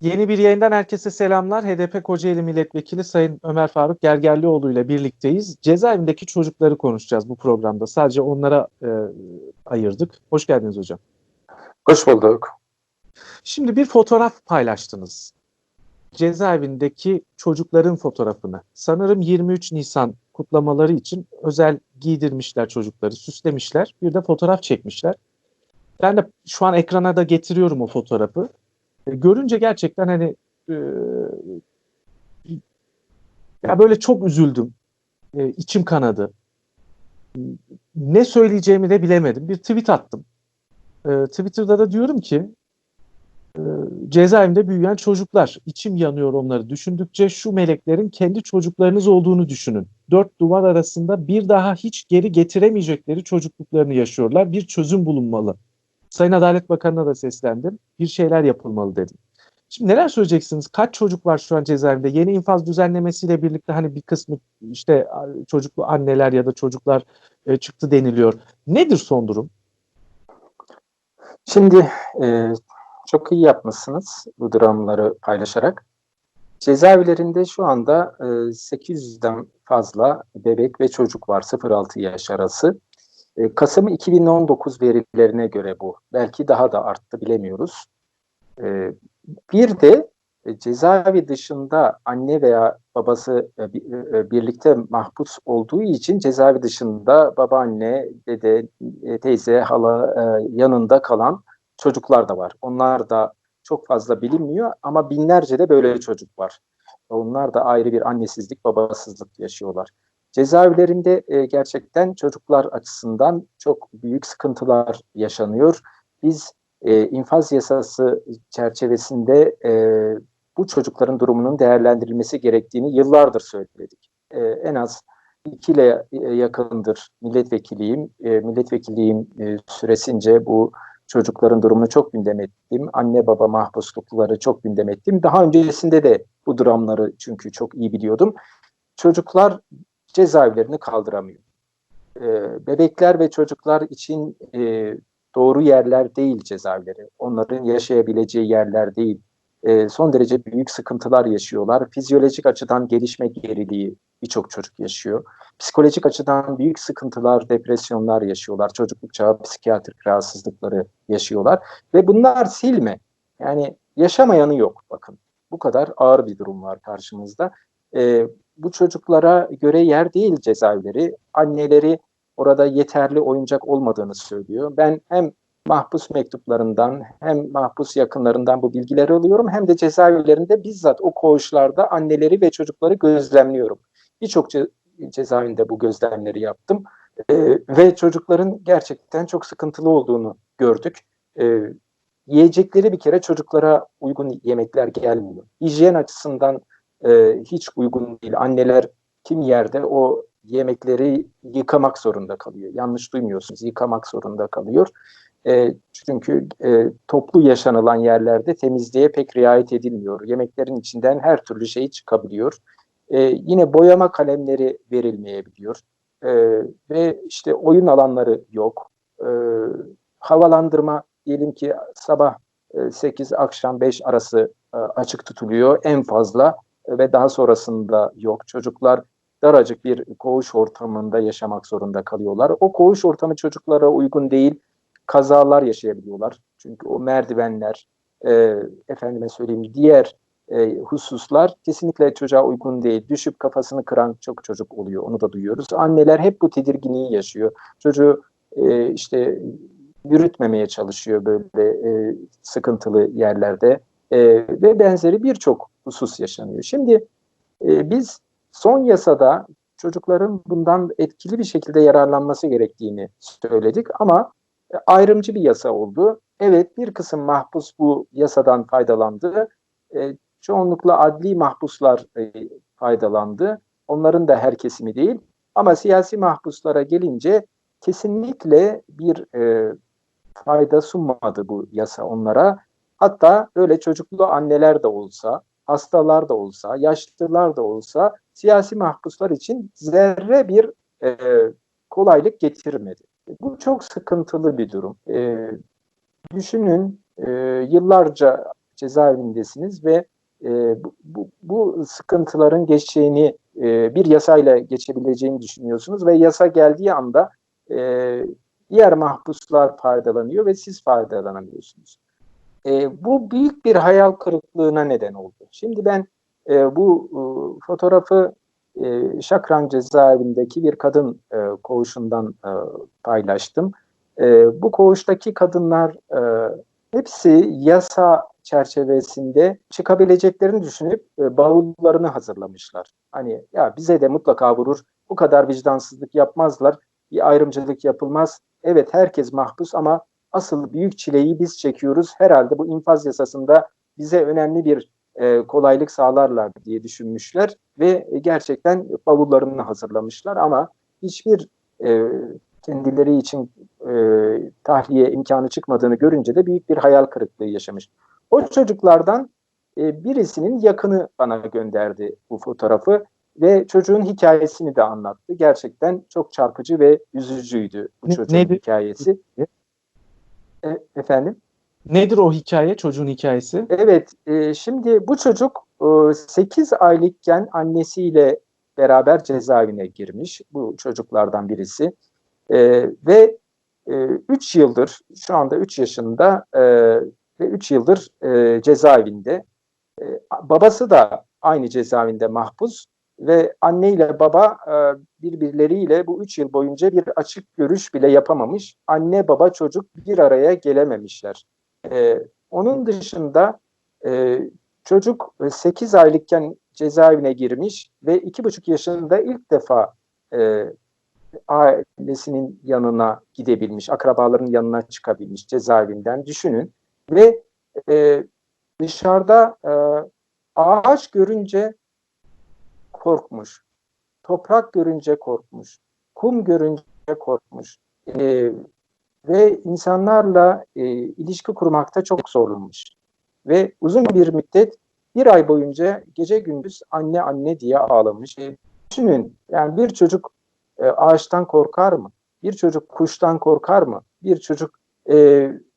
Yeni bir yayından herkese selamlar. HDP Kocaeli Milletvekili Sayın Ömer Faruk Gergerlioğlu ile birlikteyiz. Cezaevindeki çocukları konuşacağız bu programda. Sadece onlara e, ayırdık. Hoş geldiniz hocam. Hoş bulduk. Şimdi bir fotoğraf paylaştınız. Cezaevindeki çocukların fotoğrafını. Sanırım 23 Nisan kutlamaları için özel giydirmişler çocukları, süslemişler. Bir de fotoğraf çekmişler. Ben de şu an ekrana da getiriyorum o fotoğrafı. E, görünce gerçekten hani e, ya böyle çok üzüldüm. E, içim kanadı. Ne söyleyeceğimi de bilemedim. Bir tweet attım. E, Twitter'da da diyorum ki e, cezaevinde büyüyen çocuklar. içim yanıyor onları düşündükçe şu meleklerin kendi çocuklarınız olduğunu düşünün. Dört duvar arasında bir daha hiç geri getiremeyecekleri çocukluklarını yaşıyorlar. Bir çözüm bulunmalı. Sayın Adalet Bakanı'na da seslendim. Bir şeyler yapılmalı dedim. Şimdi neler söyleyeceksiniz? Kaç çocuk var şu an cezaevinde? Yeni infaz düzenlemesiyle birlikte hani bir kısmı işte çocuklu anneler ya da çocuklar e, çıktı deniliyor. Nedir son durum? Şimdi e, çok iyi yapmışsınız bu dramları paylaşarak. Cezaevlerinde şu anda e, 800'den fazla bebek ve çocuk var 0-6 yaş arası. E, Kasım 2019 verilerine göre bu. Belki daha da arttı bilemiyoruz. E, bir de e, cezaevi dışında anne veya babası e, e, birlikte mahpus olduğu için cezaevi dışında babaanne, dede, teyze, hala yanında kalan çocuklar da var. Onlar da çok fazla bilinmiyor ama binlerce de böyle çocuk var. Onlar da ayrı bir annesizlik, babasızlık yaşıyorlar. Cezaevlerinde e, gerçekten çocuklar açısından çok büyük sıkıntılar yaşanıyor. Biz e, infaz yasası çerçevesinde e, bu çocukların durumunun değerlendirilmesi gerektiğini yıllardır söyledik. E, en az iki ile yakındır milletvekiliyim. E, milletvekilliğim e, süresince bu çocukların durumunu çok gündem ettim. Anne baba mahpuslukları çok gündem ettim. Daha öncesinde de bu dramları çünkü çok iyi biliyordum. Çocuklar cezaevlerini kaldıramıyor. E, bebekler ve çocuklar için e, doğru yerler değil cezaevleri. Onların yaşayabileceği yerler değil. E, son derece büyük sıkıntılar yaşıyorlar. Fizyolojik açıdan gelişme geriliği birçok çocuk yaşıyor. Psikolojik açıdan büyük sıkıntılar, depresyonlar yaşıyorlar. Çocukluk çağı psikiyatrik rahatsızlıkları yaşıyorlar. Ve bunlar silme. Yani yaşamayanı yok bakın. Bu kadar ağır bir durum var karşımızda. E, bu çocuklara göre yer değil cezaevleri. Anneleri orada yeterli oyuncak olmadığını söylüyor. Ben hem mahpus mektuplarından hem mahpus yakınlarından bu bilgileri alıyorum hem de cezaevlerinde bizzat o koğuşlarda anneleri ve çocukları gözlemliyorum. Birçok ce cezaevinde bu gözlemleri yaptım ee, ve çocukların gerçekten çok sıkıntılı olduğunu gördük. Ee, yiyecekleri bir kere çocuklara uygun yemekler gelmiyor. Hijyen açısından e, hiç uygun değil. Anneler kim yerde o yemekleri yıkamak zorunda kalıyor. Yanlış duymuyorsunuz, yıkamak zorunda kalıyor. E, çünkü e, toplu yaşanılan yerlerde temizliğe pek riayet edilmiyor. Yemeklerin içinden her türlü şey çıkabiliyor. E, yine boyama kalemleri verilmeyebiliyor. E, ve işte oyun alanları yok. E, havalandırma diyelim ki sabah 8 akşam 5 arası açık tutuluyor en fazla ve daha sonrasında yok. Çocuklar daracık bir koğuş ortamında yaşamak zorunda kalıyorlar. O koğuş ortamı çocuklara uygun değil. Kazalar yaşayabiliyorlar. Çünkü o merdivenler, e, efendime söyleyeyim diğer e, hususlar kesinlikle çocuğa uygun değil. Düşüp kafasını kıran çok çocuk oluyor. Onu da duyuyoruz. Anneler hep bu tedirginliği yaşıyor. Çocuğu e, işte yürütmemeye çalışıyor böyle e, sıkıntılı yerlerde e, ve benzeri birçok husus yaşanıyor. Şimdi e, biz son yasada çocukların bundan etkili bir şekilde yararlanması gerektiğini söyledik ama e, ayrımcı bir yasa oldu. Evet bir kısım mahpus bu yasadan faydalandı. E, çoğunlukla adli mahpuslar e, faydalandı. Onların da her kesimi değil. Ama siyasi mahpuslara gelince kesinlikle bir e, fayda sunmadı bu yasa onlara. Hatta öyle çocuklu anneler de olsa, hastalar da olsa, yaşlılar da olsa siyasi mahpuslar için zerre bir e, kolaylık getirmedi. Bu çok sıkıntılı bir durum. E, düşünün e, yıllarca cezaevindesiniz ve e, bu, bu, bu sıkıntıların geçeceğini e, bir yasayla geçebileceğini düşünüyorsunuz ve yasa geldiği anda e, diğer mahpuslar faydalanıyor ve siz faydalanamıyorsunuz. E, bu büyük bir hayal kırıklığına neden oldu. Şimdi ben e, bu e, fotoğrafı e, Şakran cezaevindeki bir kadın e, koğuşundan e, paylaştım. E, bu koğuştaki kadınlar e, hepsi yasa çerçevesinde çıkabileceklerini düşünüp e, bavullarını hazırlamışlar. Hani ya bize de mutlaka vurur, bu kadar vicdansızlık yapmazlar, bir ayrımcılık yapılmaz. Evet herkes mahpus ama asıl büyük çileyi biz çekiyoruz. Herhalde bu infaz yasasında bize önemli bir e, kolaylık sağlarlar diye düşünmüşler ve gerçekten bavullarını hazırlamışlar ama hiçbir e, kendileri için e, tahliye imkanı çıkmadığını görünce de büyük bir hayal kırıklığı yaşamış. O çocuklardan e, birisinin yakını bana gönderdi bu fotoğrafı ve çocuğun hikayesini de anlattı. Gerçekten çok çarpıcı ve üzücüydü bu Ne- çocuğun neydi? hikayesi. E, efendim? Nedir o hikaye, çocuğun hikayesi? Evet, e, şimdi bu çocuk e, 8 aylıkken annesiyle beraber cezaevine girmiş. Bu çocuklardan birisi. E, ve 3 yıldır, şu anda 3 yaşında e, ve 3 yıldır e, cezaevinde. E, babası da aynı cezaevinde mahpus ve anne ile baba e, birbirleriyle bu 3 yıl boyunca bir açık görüş bile yapamamış. Anne baba çocuk bir araya gelememişler. E, onun dışında e, çocuk 8 aylıkken cezaevine girmiş ve 2,5 yaşında ilk defa e, ailesinin yanına gidebilmiş, akrabaların yanına çıkabilmiş cezaevinden düşünün. Ve e, dışarıda e, ağaç görünce korkmuş, toprak görünce korkmuş, kum görünce korkmuş. E, ve insanlarla e, ilişki kurmakta çok zorlanmış. Ve uzun bir müddet bir ay boyunca gece gündüz anne anne diye ağlamış. E, düşünün yani bir çocuk e, ağaçtan korkar mı? Bir çocuk kuştan korkar mı? Bir çocuk e,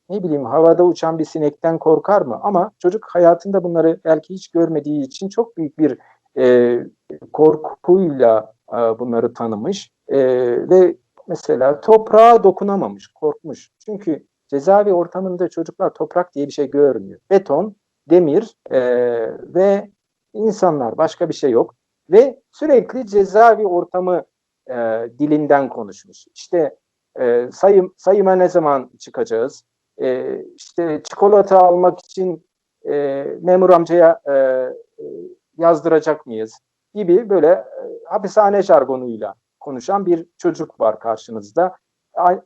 ne bileyim havada uçan bir sinekten korkar mı? Ama çocuk hayatında bunları belki hiç görmediği için çok büyük bir e, korkuyla e, bunları tanımış e, ve mesela toprağa dokunamamış, korkmuş. Çünkü cezaevi ortamında çocuklar toprak diye bir şey görmüyor. Beton, demir e, ve insanlar başka bir şey yok. Ve sürekli cezaevi ortamı e, dilinden konuşmuş. İşte e, sayım, sayıma ne zaman çıkacağız? E, işte çikolata almak için e, memur amcaya e, yazdıracak mıyız? Gibi böyle e, hapishane jargonuyla konuşan bir çocuk var karşınızda.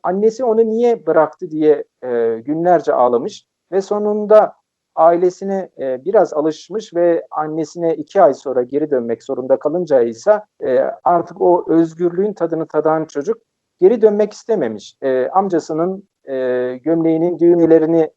Annesi onu niye bıraktı diye e, günlerce ağlamış ve sonunda ailesine e, biraz alışmış ve annesine iki ay sonra geri dönmek zorunda kalınca ise artık o özgürlüğün tadını tadan çocuk geri dönmek istememiş. Amcasının gömleğinin düğmelerini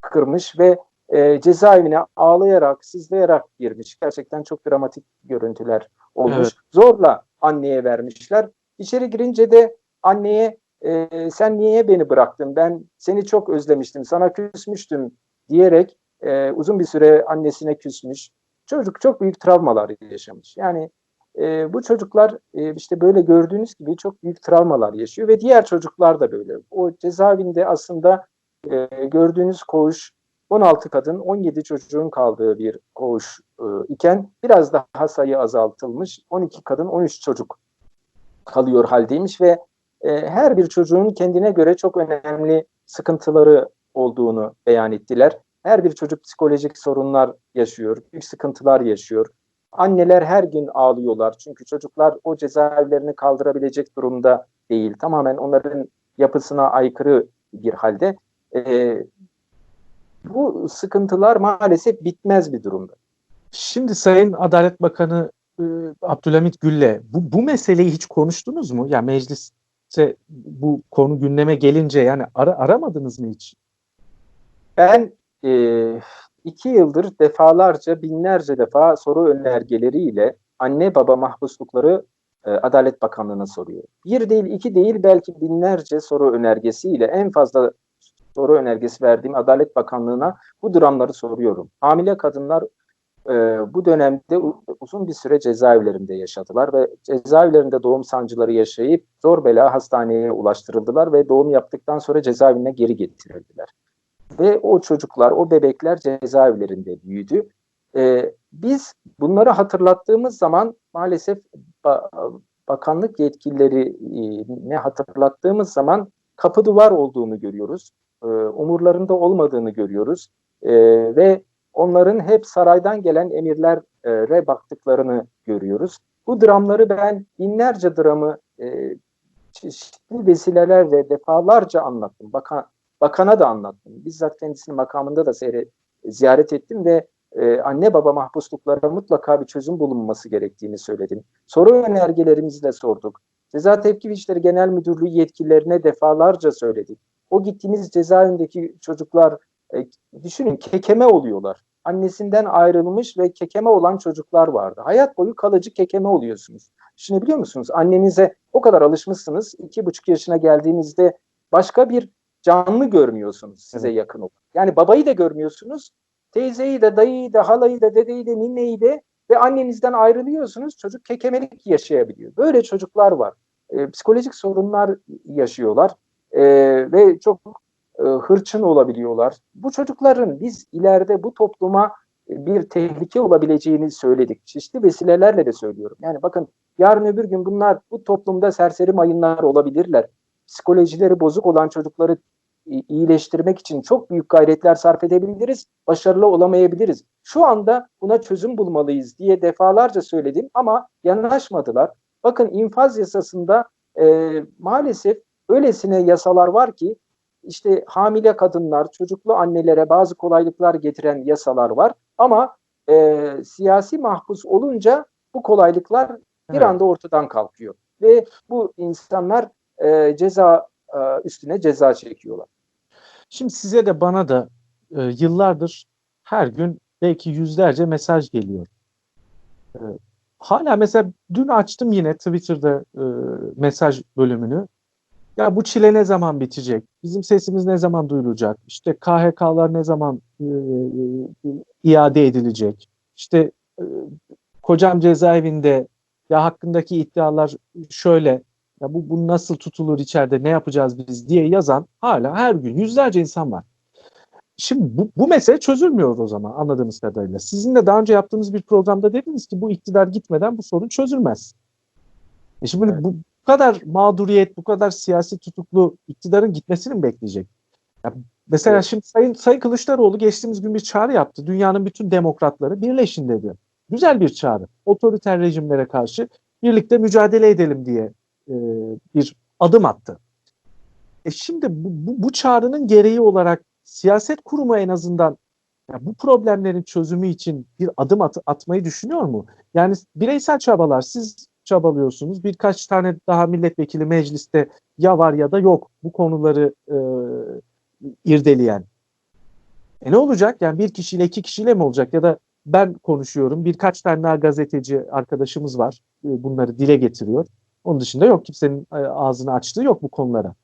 kırmış ve e, cezaevine ağlayarak, sızlayarak girmiş. Gerçekten çok dramatik görüntüler olmuş. Evet. Zorla anneye vermişler. İçeri girince de anneye e, sen niye beni bıraktın? Ben seni çok özlemiştim, sana küsmüştüm diyerek e, uzun bir süre annesine küsmüş. Çocuk çok büyük travmalar yaşamış. Yani e, bu çocuklar e, işte böyle gördüğünüz gibi çok büyük travmalar yaşıyor ve diğer çocuklar da böyle. O cezaevinde aslında e, gördüğünüz koğuş 16 kadın 17 çocuğun kaldığı bir koğuş e, iken biraz daha sayı azaltılmış. 12 kadın 13 çocuk kalıyor haldeymiş ve e, her bir çocuğun kendine göre çok önemli sıkıntıları olduğunu beyan ettiler. Her bir çocuk psikolojik sorunlar yaşıyor, büyük sıkıntılar yaşıyor. Anneler her gün ağlıyorlar çünkü çocuklar o cezaevlerini kaldırabilecek durumda değil. Tamamen onların yapısına aykırı bir halde. E, bu sıkıntılar maalesef bitmez bir durumda. Şimdi Sayın Adalet Bakanı e, Abdülhamit Gül'le bu, bu meseleyi hiç konuştunuz mu? Ya mecliste bu konu gündeme gelince yani ara, aramadınız mı hiç? Ben e, iki yıldır defalarca binlerce defa soru önergeleriyle anne baba mahpuslukları e, Adalet Bakanlığı'na soruyor. Bir değil iki değil belki binlerce soru önergesiyle en fazla soru önergesi verdiğim Adalet Bakanlığı'na bu dramları soruyorum. Hamile kadınlar e, bu dönemde uzun bir süre cezaevlerinde yaşadılar ve cezaevlerinde doğum sancıları yaşayıp zor bela hastaneye ulaştırıldılar ve doğum yaptıktan sonra cezaevine geri getirildiler. Ve o çocuklar, o bebekler cezaevlerinde büyüdü. E, biz bunları hatırlattığımız zaman maalesef ba bakanlık yetkilileri ne hatırlattığımız zaman kapı duvar olduğunu görüyoruz. E, umurlarında olmadığını görüyoruz. E, ve onların hep saraydan gelen emirlere baktıklarını görüyoruz. Bu dramları ben binlerce dramı e, çeşitli vesilelerle defalarca anlattım. Bakan, bakana da anlattım. Bizzat kendisini makamında da seyret, ziyaret ettim ve e, anne baba mahpusluklara mutlaka bir çözüm bulunması gerektiğini söyledim. Soru önergelerimizi de sorduk. Ceza Tepki İşleri Genel Müdürlüğü yetkililerine defalarca söyledik. O gittiğimiz cezaevindeki çocuklar e, düşünün kekeme oluyorlar. Annesinden ayrılmış ve kekeme olan çocuklar vardı. Hayat boyu kalıcı kekeme oluyorsunuz. Düşünebiliyor musunuz? Annenize o kadar alışmışsınız. iki buçuk yaşına geldiğinizde başka bir canlı görmüyorsunuz size yakın olan. Yani babayı da görmüyorsunuz. Teyzeyi de, dayıyı da, halayı da, dedeyi de, ninneyi de ve annenizden ayrılıyorsunuz. Çocuk kekemelik yaşayabiliyor. Böyle çocuklar var. E, psikolojik sorunlar yaşıyorlar e, ve çok e, hırçın olabiliyorlar. Bu çocukların biz ileride bu topluma bir tehlike olabileceğini söyledik. Çeşitli vesilelerle de söylüyorum. Yani bakın yarın öbür gün bunlar bu toplumda serseri mayınlar olabilirler. Psikolojileri bozuk olan çocukları iyileştirmek için çok büyük gayretler sarf edebiliriz, başarılı olamayabiliriz. Şu anda buna çözüm bulmalıyız diye defalarca söyledim ama yanaşmadılar. Bakın infaz yasasında e, maalesef öylesine yasalar var ki işte hamile kadınlar, çocuklu annelere bazı kolaylıklar getiren yasalar var. Ama e, siyasi mahpus olunca bu kolaylıklar bir evet. anda ortadan kalkıyor. Ve bu insanlar e, ceza e, üstüne ceza çekiyorlar. Şimdi size de bana da e, yıllardır her gün belki yüzlerce mesaj geliyor. E, hala mesela dün açtım yine Twitter'da e, mesaj bölümünü. Ya bu çile ne zaman bitecek? Bizim sesimiz ne zaman duyulacak? İşte KHK'lar ne zaman e, e, iade edilecek? İşte e, kocam cezaevinde ya hakkındaki iddialar şöyle ya bu, bu nasıl tutulur içeride ne yapacağız biz diye yazan hala her gün yüzlerce insan var. Şimdi bu, bu mesele çözülmüyor o zaman anladığımız kadarıyla. Sizin de daha önce yaptığınız bir programda dediniz ki bu iktidar gitmeden bu sorun çözülmez. E şimdi evet. bu, kadar mağduriyet, bu kadar siyasi tutuklu iktidarın gitmesini mi bekleyecek? Ya mesela evet. şimdi Sayın, Sayın Kılıçdaroğlu geçtiğimiz gün bir çağrı yaptı. Dünyanın bütün demokratları birleşin dedi. Güzel bir çağrı. Otoriter rejimlere karşı birlikte mücadele edelim diye e, bir adım attı. E şimdi bu, bu, bu çağrının gereği olarak siyaset kurumu en azından ya bu problemlerin çözümü için bir adım at, atmayı düşünüyor mu? Yani bireysel çabalar siz çabalıyorsunuz. Birkaç tane daha milletvekili mecliste ya var ya da yok bu konuları e, irdeleyen. E ne olacak? Yani bir kişiyle iki kişiyle mi olacak? Ya da ben konuşuyorum. Birkaç tane daha gazeteci arkadaşımız var. E, bunları dile getiriyor. Onun dışında yok. Kimsenin e, ağzını açtığı yok bu konulara.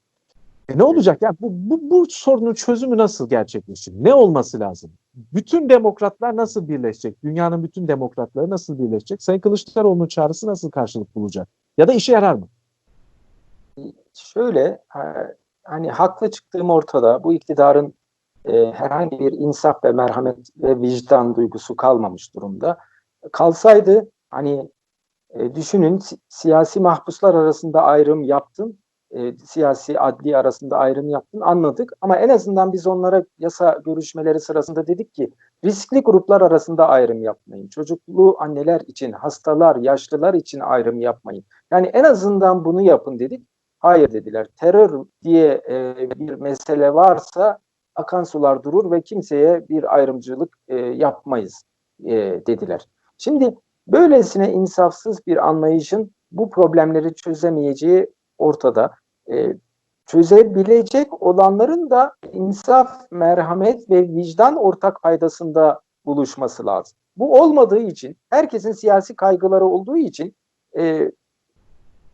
E ne olacak? Yani bu, bu, bu sorunun çözümü nasıl gerçekleşir? Ne olması lazım? Bütün demokratlar nasıl birleşecek? Dünyanın bütün demokratları nasıl birleşecek? Sayın Kılıçdaroğlu'nun çağrısı nasıl karşılık bulacak? Ya da işe yarar mı? Şöyle, hani haklı çıktığım ortada. Bu iktidarın e, herhangi bir insaf ve merhamet ve vicdan duygusu kalmamış durumda. Kalsaydı hani e, düşünün siyasi mahpuslar arasında ayrım yaptın e, siyasi adli arasında ayrım yaptın anladık. Ama en azından biz onlara yasa görüşmeleri sırasında dedik ki riskli gruplar arasında ayrım yapmayın. Çocuklu anneler için, hastalar, yaşlılar için ayrım yapmayın. Yani en azından bunu yapın dedik. Hayır dediler. Terör diye e, bir mesele varsa akan sular durur ve kimseye bir ayrımcılık e, yapmayız e, dediler. Şimdi böylesine insafsız bir anlayışın bu problemleri çözemeyeceği ortada e, çözebilecek olanların da insaf, merhamet ve vicdan ortak faydasında buluşması lazım. Bu olmadığı için, herkesin siyasi kaygıları olduğu için e,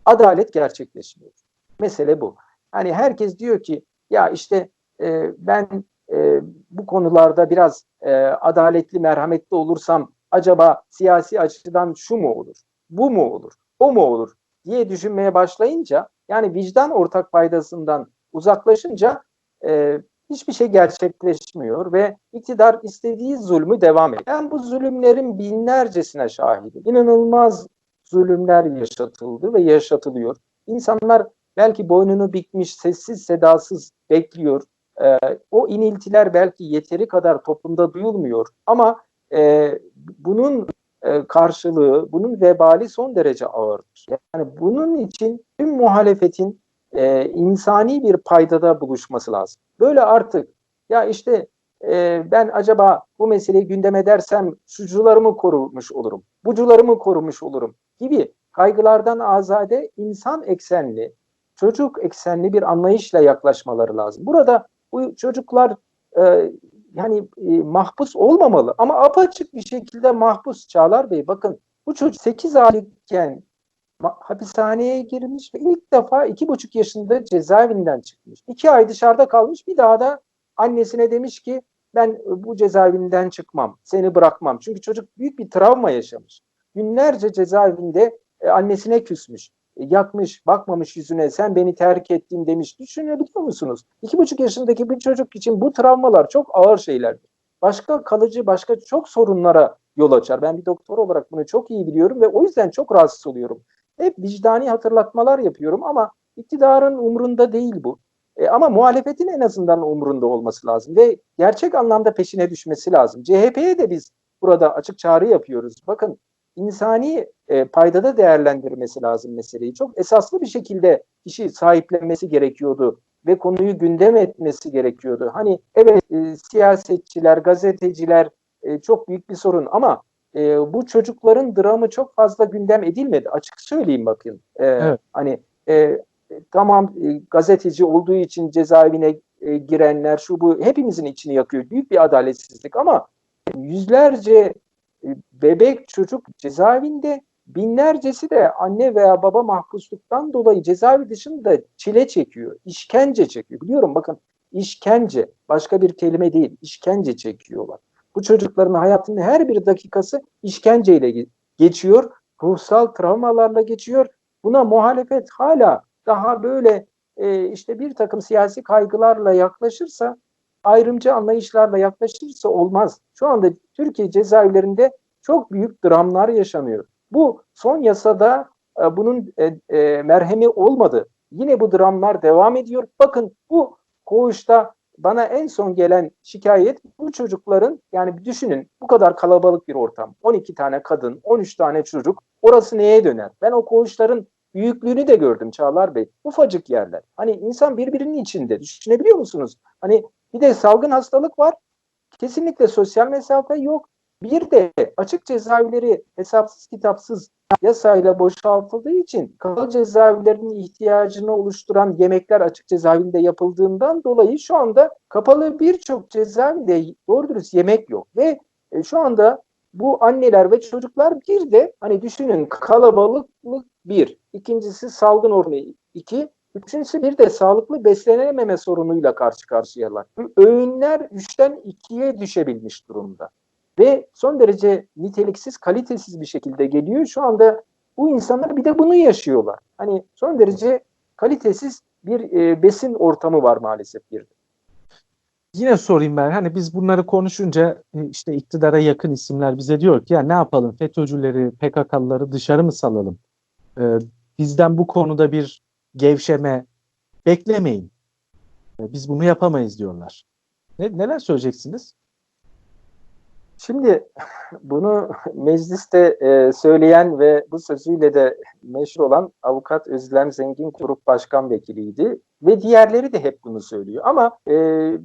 adalet gerçekleşmiyor. Mesele bu. Hani herkes diyor ki ya işte e, ben e, bu konularda biraz e, adaletli, merhametli olursam acaba siyasi açıdan şu mu olur, bu mu olur, o mu olur diye düşünmeye başlayınca yani vicdan ortak faydasından uzaklaşınca e, hiçbir şey gerçekleşmiyor ve iktidar istediği zulmü devam ediyor. Ben bu zulümlerin binlercesine şahidim. İnanılmaz zulümler yaşatıldı ve yaşatılıyor. İnsanlar belki boynunu bükmüş, sessiz sedasız bekliyor. Ee, o iniltiler belki yeteri kadar toplumda duyulmuyor ama e, bunun e, karşılığı, bunun vebali son derece ağırdır. Yani bunun için tüm muhalefetin e, insani bir paydada buluşması lazım. Böyle artık ya işte e, ben acaba bu meseleyi gündeme dersem şucularımı korumuş olurum, bucularımı korumuş olurum gibi kaygılardan azade insan eksenli, çocuk eksenli bir anlayışla yaklaşmaları lazım. Burada bu çocuklar e, yani e, mahpus olmamalı ama apaçık bir şekilde mahpus Çağlar Bey. Bakın bu çocuk 8 aylıkken hapishaneye girmiş ve ilk defa iki buçuk yaşında cezaevinden çıkmış. İki ay dışarıda kalmış bir daha da annesine demiş ki ben bu cezaevinden çıkmam, seni bırakmam. Çünkü çocuk büyük bir travma yaşamış. Günlerce cezaevinde e, annesine küsmüş, e, yatmış, bakmamış yüzüne, sen beni terk ettin demiş. Düşünebiliyor musunuz? İki buçuk yaşındaki bir çocuk için bu travmalar çok ağır şeylerdir. Başka kalıcı, başka çok sorunlara yol açar. Ben bir doktor olarak bunu çok iyi biliyorum ve o yüzden çok rahatsız oluyorum. Hep vicdani hatırlatmalar yapıyorum ama iktidarın umrunda değil bu. E, ama muhalefetin en azından umrunda olması lazım ve gerçek anlamda peşine düşmesi lazım. CHP'ye de biz burada açık çağrı yapıyoruz. Bakın insani e, paydada değerlendirmesi lazım meseleyi. Çok esaslı bir şekilde kişi sahiplenmesi gerekiyordu ve konuyu gündem etmesi gerekiyordu. Hani evet e, siyasetçiler, gazeteciler e, çok büyük bir sorun ama e, bu çocukların dramı çok fazla gündem edilmedi. Açık söyleyeyim bakın. E, evet. Hani e, tamam e, gazeteci olduğu için cezaevine e, girenler şu bu hepimizin içini yakıyor. Büyük bir adaletsizlik ama yüzlerce e, bebek çocuk cezaevinde binlercesi de anne veya baba mahpusluktan dolayı cezaevi dışında çile çekiyor, işkence çekiyor. Biliyorum bakın işkence başka bir kelime değil, işkence çekiyorlar. Bu çocukların hayatının her bir dakikası işkenceyle geçiyor, ruhsal travmalarla geçiyor. Buna muhalefet hala daha böyle e, işte bir takım siyasi kaygılarla yaklaşırsa, ayrımcı anlayışlarla yaklaşırsa olmaz. Şu anda Türkiye cezaevlerinde çok büyük dramlar yaşanıyor. Bu son yasada e, bunun e, e, merhemi olmadı. Yine bu dramlar devam ediyor. Bakın bu koğuşta bana en son gelen şikayet bu çocukların yani düşünün bu kadar kalabalık bir ortam. 12 tane kadın, 13 tane çocuk. Orası neye döner? Ben o koğuşların büyüklüğünü de gördüm Çağlar Bey. Ufacık yerler. Hani insan birbirinin içinde. Düşünebiliyor musunuz? Hani bir de salgın hastalık var. Kesinlikle sosyal mesafe yok. Bir de açık cezaevleri hesapsız kitapsız yasayla boşaltıldığı için kapalı cezaevlerinin ihtiyacını oluşturan yemekler açık cezaevinde yapıldığından dolayı şu anda kapalı birçok cezaevinde doğru dürüst yemek yok ve e, şu anda bu anneler ve çocuklar bir de hani düşünün kalabalıklık bir, ikincisi salgın oranı iki, üçüncüsü bir de sağlıklı beslenememe sorunuyla karşı karşıyalar. Öğünler üçten ikiye düşebilmiş durumda ve son derece niteliksiz, kalitesiz bir şekilde geliyor. Şu anda bu insanlar bir de bunu yaşıyorlar. Hani son derece kalitesiz bir e, besin ortamı var maalesef bir de. Yine sorayım ben. Hani biz bunları konuşunca e, işte iktidara yakın isimler bize diyor ki ya ne yapalım FETÖ'cüleri, PKK'lıları dışarı mı salalım? Ee, bizden bu konuda bir gevşeme beklemeyin. Ee, biz bunu yapamayız diyorlar. Ne, neler söyleyeceksiniz? Şimdi bunu mecliste e, söyleyen ve bu sözüyle de meşhur olan avukat Özlem Zengin Grup Başkan Vekiliydi ve diğerleri de hep bunu söylüyor. Ama e,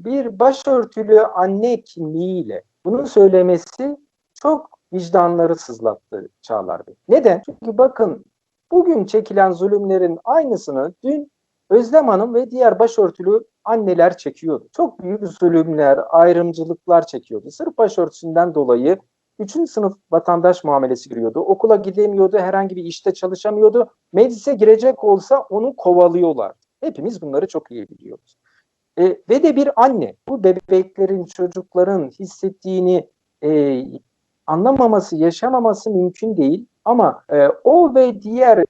bir başörtülü anne kimliğiyle bunu söylemesi çok vicdanları sızlattı Çağlar Bey. Neden? Çünkü bakın bugün çekilen zulümlerin aynısını dün Özlem Hanım ve diğer başörtülü anneler çekiyordu. Çok büyük zulümler, ayrımcılıklar çekiyordu. Sırf başörtüsünden dolayı üçüncü sınıf vatandaş muamelesi giriyordu. Okula gidemiyordu, herhangi bir işte çalışamıyordu. Meclise girecek olsa onu kovalıyorlar. Hepimiz bunları çok iyi biliyoruz. E, ve de bir anne. Bu bebeklerin, çocukların hissettiğini e, anlamaması, yaşamaması mümkün değil. Ama e, o ve diğer e,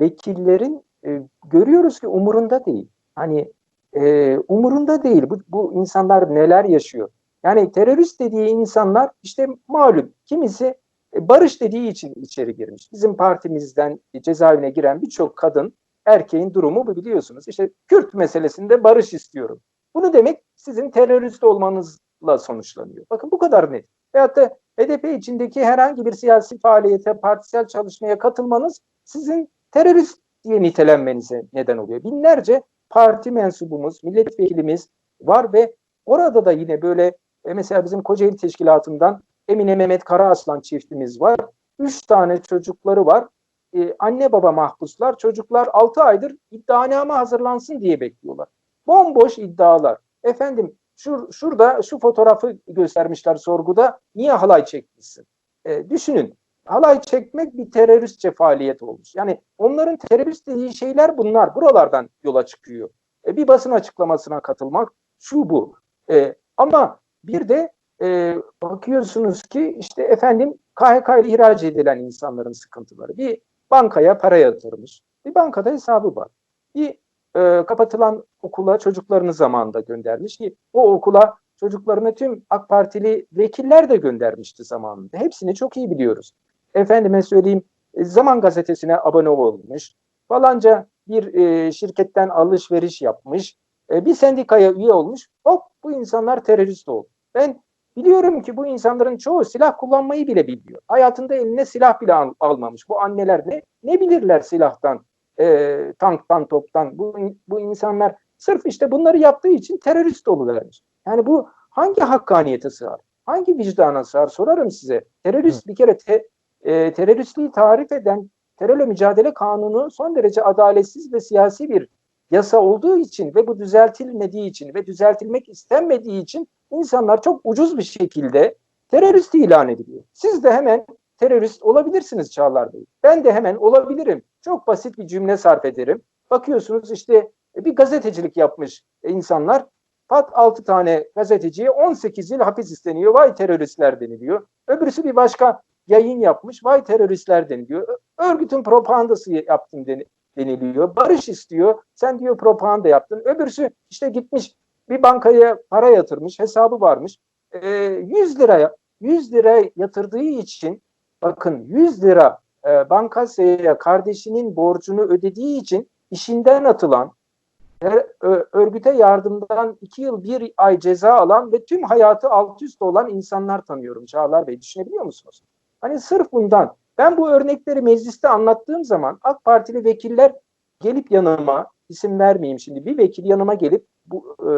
vekillerin e, görüyoruz ki umurunda değil. Hani e, umurunda değil. Bu, bu insanlar neler yaşıyor? Yani terörist dediği insanlar işte malum kimisi e, barış dediği için içeri girmiş. Bizim partimizden cezaevine giren birçok kadın erkeğin durumu bu biliyorsunuz. İşte Kürt meselesinde barış istiyorum. Bunu demek sizin terörist olmanızla sonuçlanıyor. Bakın bu kadar net. Veyahut da HDP içindeki herhangi bir siyasi faaliyete, partisel çalışmaya katılmanız sizin terörist diye nitelenmenize neden oluyor. Binlerce parti mensubumuz, milletvekilimiz var ve orada da yine böyle e, mesela bizim Kocaeli Teşkilatı'ndan Emine Mehmet Karaaslan çiftimiz var. Üç tane çocukları var. Ee, anne baba mahpuslar. Çocuklar altı aydır iddianame hazırlansın diye bekliyorlar. Bomboş iddialar. Efendim şur, şurada şu fotoğrafı göstermişler sorguda. Niye halay çekmişsin? Ee, düşünün. Halay çekmek bir teröristçe faaliyet olmuş. Yani onların terörist dediği şeyler bunlar. Buralardan yola çıkıyor. E, bir basın açıklamasına katılmak şu bu. E, ama bir de e, bakıyorsunuz ki işte efendim KHK ile ihraç edilen insanların sıkıntıları. Bir bankaya para yatırmış. Bir bankada hesabı var. Bir e, kapatılan okula çocuklarını zamanında göndermiş ki o okula çocuklarını tüm AK Partili vekiller de göndermişti zamanında. Hepsini çok iyi biliyoruz. Efendime söyleyeyim e, Zaman Gazetesi'ne abone olmuş. Falanca bir e, şirketten alışveriş yapmış. E, bir sendikaya üye olmuş. Hop bu insanlar terörist oldu. Ben biliyorum ki bu insanların çoğu silah kullanmayı bile biliyor. Hayatında eline silah bile al, almamış. Bu anneler ne, ne bilirler silahtan, e, tanktan, toptan. Bu, bu insanlar sırf işte bunları yaptığı için terörist oluvermiş. Yani bu hangi hakkaniyete sığar? Hangi vicdana sığar? Sorarım size. Terörist bir kere te, e, teröristliği tarif eden terörle mücadele kanunu son derece adaletsiz ve siyasi bir yasa olduğu için ve bu düzeltilmediği için ve düzeltilmek istenmediği için insanlar çok ucuz bir şekilde terörist ilan ediliyor. Siz de hemen terörist olabilirsiniz Çağlar Bey. Ben de hemen olabilirim. Çok basit bir cümle sarf ederim. Bakıyorsunuz işte bir gazetecilik yapmış insanlar. Pat 6 tane gazeteciye 18 yıl hapis isteniyor. Vay teröristler deniliyor. Öbürsü bir başka yayın yapmış. Vay teröristler deniliyor. Örgütün propagandası yaptım deniliyor. Barış istiyor. Sen diyor propaganda yaptın. Öbürsü işte gitmiş bir bankaya para yatırmış. Hesabı varmış. E, 100 liraya 100 lira yatırdığı için bakın 100 lira e, bankasaya kardeşinin borcunu ödediği için işinden atılan örgüte yardımdan iki yıl bir ay ceza alan ve tüm hayatı alt üst olan insanlar tanıyorum Çağlar Bey. Düşünebiliyor musunuz? Hani sırf bundan ben bu örnekleri mecliste anlattığım zaman AK Partili vekiller gelip yanıma isim vermeyeyim şimdi bir vekil yanıma gelip bu e,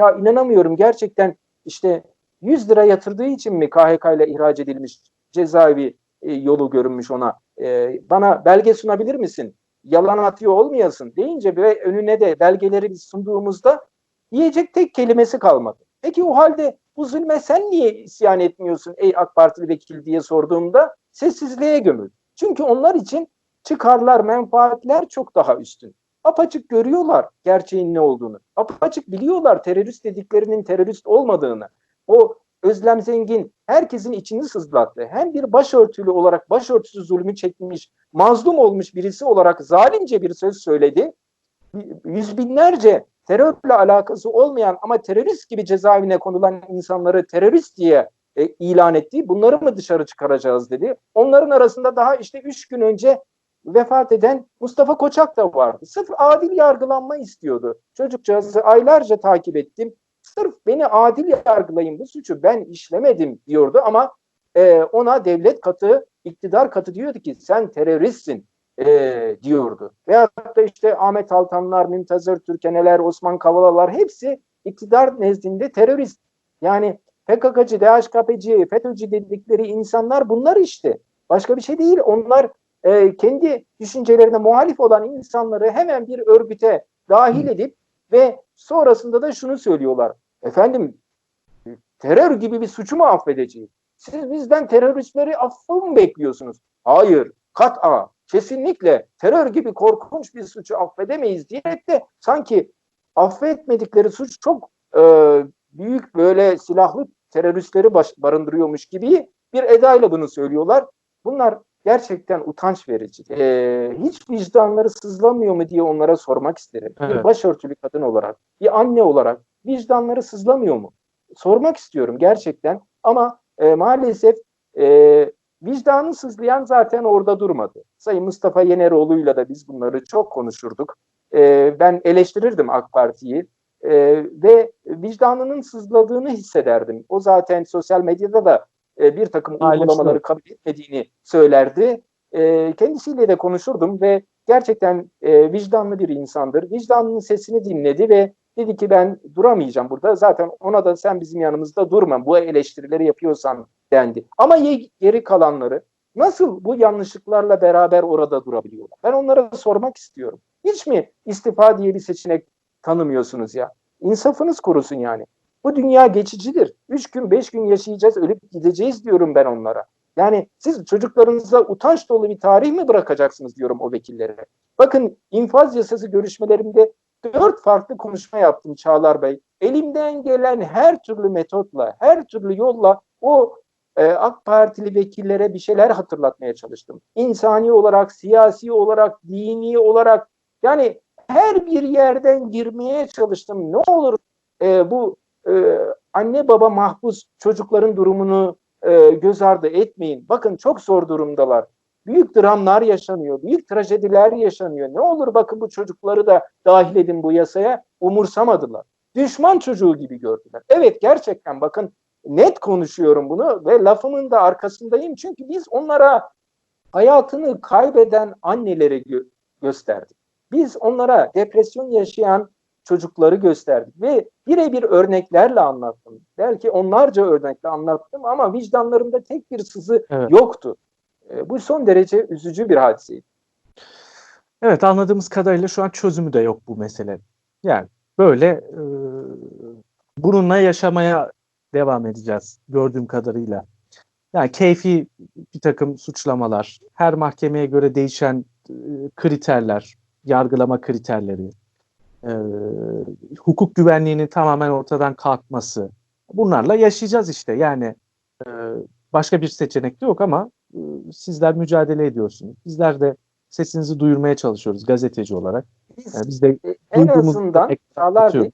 ya inanamıyorum gerçekten işte 100 lira yatırdığı için mi KHK ile ihraç edilmiş cezaevi e, yolu görünmüş ona e, bana belge sunabilir misin? Yalan atıyor olmayasın deyince ve önüne de belgeleri biz sunduğumuzda diyecek tek kelimesi kalmadı. Peki o halde bu zulme sen niye isyan etmiyorsun ey AK Partili vekil diye sorduğumda sessizliğe gömül. Çünkü onlar için çıkarlar, menfaatler çok daha üstün. Apaçık görüyorlar gerçeğin ne olduğunu. Apaçık biliyorlar terörist dediklerinin terörist olmadığını. O Özlem Zengin herkesin içini sızlattı. Hem bir başörtülü olarak başörtüsü zulmü çekmiş, mazlum olmuş birisi olarak zalimce bir söz söyledi. Yüz binlerce terörle alakası olmayan ama terörist gibi cezaevine konulan insanları terörist diye e, ilan etti. Bunları mı dışarı çıkaracağız dedi. Onların arasında daha işte üç gün önce vefat eden Mustafa Koçak da vardı. Sırf adil yargılanma istiyordu. Çocukcağızı aylarca takip ettim. Sırf beni adil yargılayın bu suçu ben işlemedim diyordu ama e, ona devlet katı, iktidar katı diyordu ki sen teröristsin e, diyordu. Veyahut da işte Ahmet Altanlar, Mümtazır Türkeneler, Osman Kavalalar hepsi iktidar nezdinde terörist. Yani PKK'cı, DHKP'ci, FETÖ'cü dedikleri insanlar bunlar işte. Başka bir şey değil. Onlar e, kendi düşüncelerine muhalif olan insanları hemen bir örgüte dahil edip ve sonrasında da şunu söylüyorlar. Efendim terör gibi bir suçu mu affedeceğiz? Siz bizden teröristleri affı mı bekliyorsunuz? Hayır, kat'a, kesinlikle terör gibi korkunç bir suçu affedemeyiz diyerek de sanki affetmedikleri suç çok e, büyük böyle silahlı teröristleri baş, barındırıyormuş gibi bir edayla bunu söylüyorlar. Bunlar gerçekten utanç verici. E, hiç vicdanları sızlamıyor mu diye onlara sormak isterim. Bir Evet. başörtülü kadın olarak, bir anne olarak vicdanları sızlamıyor mu? Sormak istiyorum gerçekten ama e, maalesef e, vicdanı sızlayan zaten orada durmadı. Sayın Mustafa Yeneroğlu'yla da biz bunları çok konuşurduk. E, ben eleştirirdim AK Parti'yi e, ve vicdanının sızladığını hissederdim. O zaten sosyal medyada da e, bir takım uygulamaları kabul etmediğini söylerdi. E, kendisiyle de konuşurdum ve gerçekten e, vicdanlı bir insandır. Vicdanının sesini dinledi ve dedi ki ben duramayacağım burada. Zaten ona da sen bizim yanımızda durma. Bu eleştirileri yapıyorsan dendi. Ama geri kalanları nasıl bu yanlışlıklarla beraber orada durabiliyorlar? Ben onlara sormak istiyorum. Hiç mi istifa diye bir seçenek tanımıyorsunuz ya? İnsafınız kurusun yani. Bu dünya geçicidir. Üç gün, beş gün yaşayacağız, ölüp gideceğiz diyorum ben onlara. Yani siz çocuklarınıza utanç dolu bir tarih mi bırakacaksınız diyorum o vekillere. Bakın infaz yasası görüşmelerimde dört farklı konuşma yaptım Çağlar Bey. Elimden gelen her türlü metotla, her türlü yolla o e, AK Partili vekillere bir şeyler hatırlatmaya çalıştım. İnsani olarak, siyasi olarak, dini olarak yani her bir yerden girmeye çalıştım. Ne olur e, bu e, anne baba mahpus çocukların durumunu e, göz ardı etmeyin. Bakın çok zor durumdalar. Büyük dramlar yaşanıyor, büyük trajediler yaşanıyor. Ne olur bakın bu çocukları da dahil edin bu yasaya. Umursamadılar. Düşman çocuğu gibi gördüler. Evet gerçekten bakın net konuşuyorum bunu ve lafımın da arkasındayım. Çünkü biz onlara hayatını kaybeden anneleri gö- gösterdik. Biz onlara depresyon yaşayan çocukları gösterdik ve birebir örneklerle anlattım. Belki onlarca örnekle anlattım ama vicdanlarında tek bir sızı Evet. yoktu. E, bu son derece üzücü bir hadiseydi. Evet anladığımız kadarıyla şu an çözümü de yok bu mesele. Yani böyle e, bununla yaşamaya devam edeceğiz gördüğüm kadarıyla. Yani keyfi bir takım suçlamalar, her mahkemeye göre değişen e, kriterler, yargılama kriterleri, e, hukuk güvenliğinin tamamen ortadan kalkması. Bunlarla yaşayacağız işte. Yani e, başka bir seçenek de yok ama e, sizler mücadele ediyorsunuz. Bizler de sesinizi duyurmaya çalışıyoruz gazeteci olarak. Biz Yani biz de e, en azından Çağlar Bey,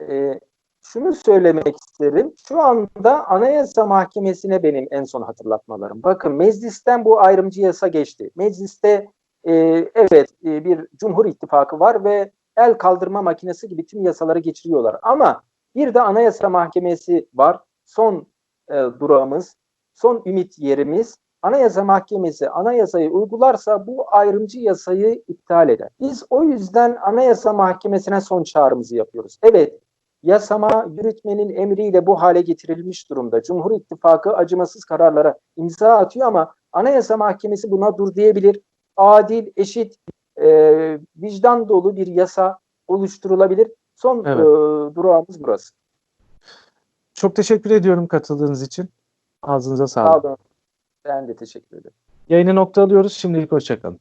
e, şunu söylemek isterim. Şu anda Anayasa Mahkemesi'ne benim en son hatırlatmalarım. Bakın meclisten bu ayrımcı yasa geçti. Mecliste e, evet e, bir Cumhur İttifakı var ve el kaldırma makinesi gibi tüm yasaları geçiriyorlar. Ama bir de Anayasa Mahkemesi var. Son e, durağımız, son ümit yerimiz. Anayasa Mahkemesi anayasayı uygularsa bu ayrımcı yasayı iptal eder. Biz o yüzden Anayasa Mahkemesi'ne son çağrımızı yapıyoruz. Evet, yasama yürütmenin emriyle bu hale getirilmiş durumda. Cumhur İttifakı acımasız kararlara imza atıyor ama Anayasa Mahkemesi buna dur diyebilir. Adil, eşit, e, vicdan dolu bir yasa oluşturulabilir. Son Evet. e, durağımız burası. çok teşekkür ediyorum katıldığınız için. Ağzınıza sağlık. Sağ olun. Ben de teşekkür ederim. Yayını noktalıyoruz. Şimdilik hoşçakalın.